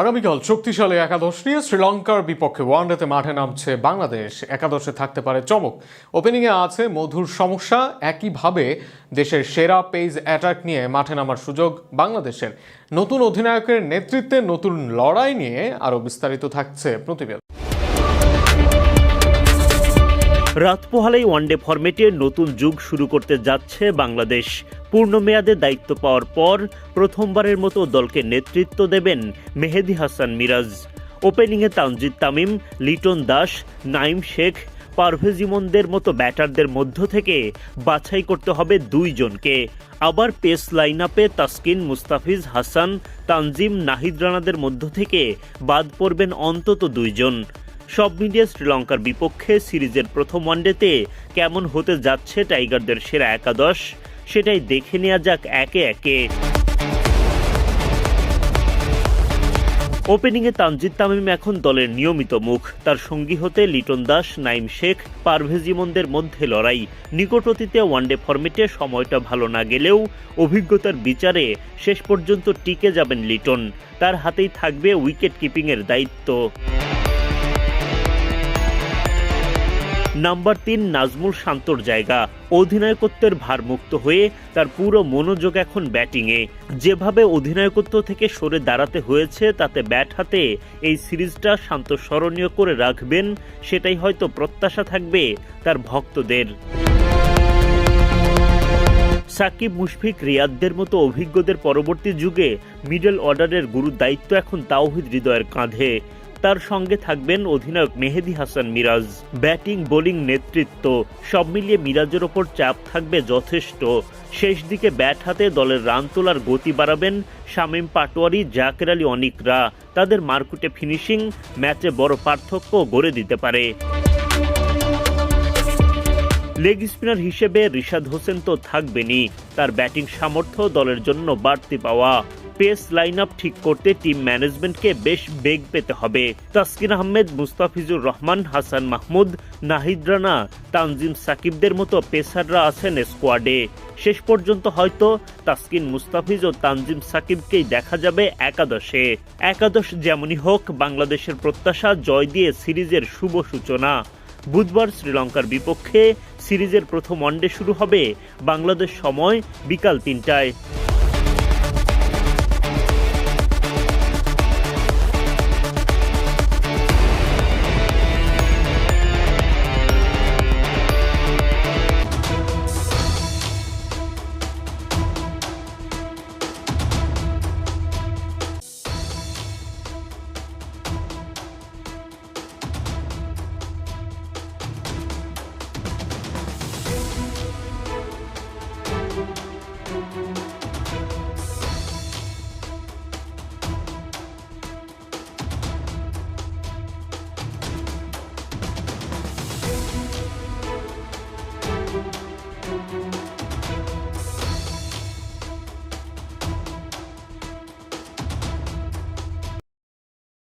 আগামীকাল শক্তিশালী একাদশ নিয়ে শ্রীলঙ্কার বিপক্ষে ওয়ানডেতে মাঠে নামছে বাংলাদেশ। একাদশে থাকতে পারে চমক। ওপেনিংয়ে আছে মধুর সমস্যা। একইভাবে দেশের সেরা পেজ অ্যাটাক নিয়ে মাঠে নামার সুযোগ বাংলাদেশের। নতুন অধিনায়কের নেতৃত্বে নতুন লড়াই নিয়ে আরও বিস্তারিত থাকছে প্রতিবেদন। রাত পোহালেই ওয়ানডে ফরম্যাটে নতুন যুগ শুরু করতে যাচ্ছে বাংলাদেশ। পূর্ণ মেয়াদে দায়িত্ব পাওয়ার পর প্রথমবারের মতো দলকে নেতৃত্ব দেবেন মেহেদি হাসান মিরাজ। ওপেনিংয়ে তানজিদ তামিম, লিটন দাস, নাইম শেখ, পারভেজ ইমনদের মতো ব্যাটারদের মধ্য থেকে বাছাই করতে হবে দুইজনকে। আবার পেস লাইন আপে তাসকিন, মুস্তাফিজ হাসান, তানজিম, নাহিদ রানাদের মধ্য থেকে বাদ পড়বেন অন্তত দুইজন। সব মিলিয়ে শ্রীলঙ্কার বিপক্ষে সিরিজের প্রথম ওয়ানডেতে কেমন হতে যাচ্ছে টাইগারদের সেরা একাদশ, সেটাই দেখে নেওয়া যাক একে একে। ওপেনিংয়ে তানজিদ তামিম এখন দলের নিয়মিত মুখ। তার সঙ্গী হতে লিটন দাস, নাইম শেখ, পারভেজ ইমনদের মধ্যে লড়াই। নিকট অতীতে ওয়ানডে ফরম্যাটে সময়টা ভালো না গেলেও অভিজ্ঞতার বিচারে শেষ পর্যন্ত টিকে যাবেন লিটন। তার হাতেই থাকবে উইকেট কিপিংয়ের দায়িত্ব। নাম্বার তিন নাজমুল শান্তর জায়গা। অধিনায়কত্বের ভারমুক্ত হয়ে তার পুরো মনোযোগ এখন ব্যাটিংয়ে। যেভাবে অধিনায়কত্ব থেকে সরে দাঁড়াতে হয়েছে, তাতে ব্যাট হাতে এই সিরিজটা শান্ত স্মরণীয় করে রাখবেন, সেটাই হয়তো প্রত্যাশা থাকবে তার ভক্তদের। সাকিব, মুশফিক, রিয়াদদের মতো অভিজ্ঞদের পরবর্তী যুগে মিডল অর্ডারের গুরুর দায়িত্ব এখন তাওহিদ হৃদয়ের কাঁধে। তার সঙ্গে থাকবেন অধিনায়ক মেহেদি হাসান মিরাজ। ব্যাটিং, বোলিং নেতৃত্ব, সব মিলিয়ে মিরাজের ওপর চাপ থাকবে যথেষ্ট। শেষ দিকে ব্যাট হাতে দলের রান তোলার গতি বাড়াবেন শামীম পাটোয়ারি, জাকের আলী অনিকরা। তাদের মারকুটে ফিনিশিং, ম্যাচে বড় পার্থক্য গড়ে দিতে পারে। লেগ স্পিনার হিসেবে রিশাদ হোসেন তো থাকবেনই। তার ব্যাটিং সামর্থ্য দলের জন্য বাড়তি পাওয়া। পেস লাইন আপ ঠিক করতে টিম ম্যানেজমেন্টকে বেশ বেগ পেতে হবে। তাসকিন আহমেদ, মুস্তাফিজুর রহমান, হাসান মাহমুদ, নাহিদ রানা, তানজিম সাকিবদের মতো পেসাররা আছেন স্কোয়াডে শেষ পর্যন্ত হয়তো তাসকিন, মুস্তাফিজ ও তানজিম সাকিবকেই দেখা যাবে একাদশে। একাদশ যেমনই হোক, বাংলাদেশের প্রত্যাশা জয় দিয়ে সিরিজের শুভ সূচনা। বুধবার শ্রীলঙ্কার বিপক্ষে সিরিজের প্রথম ওয়ানডে শুরু হবে বাংলাদেশ সময় বিকাল তিনটায়।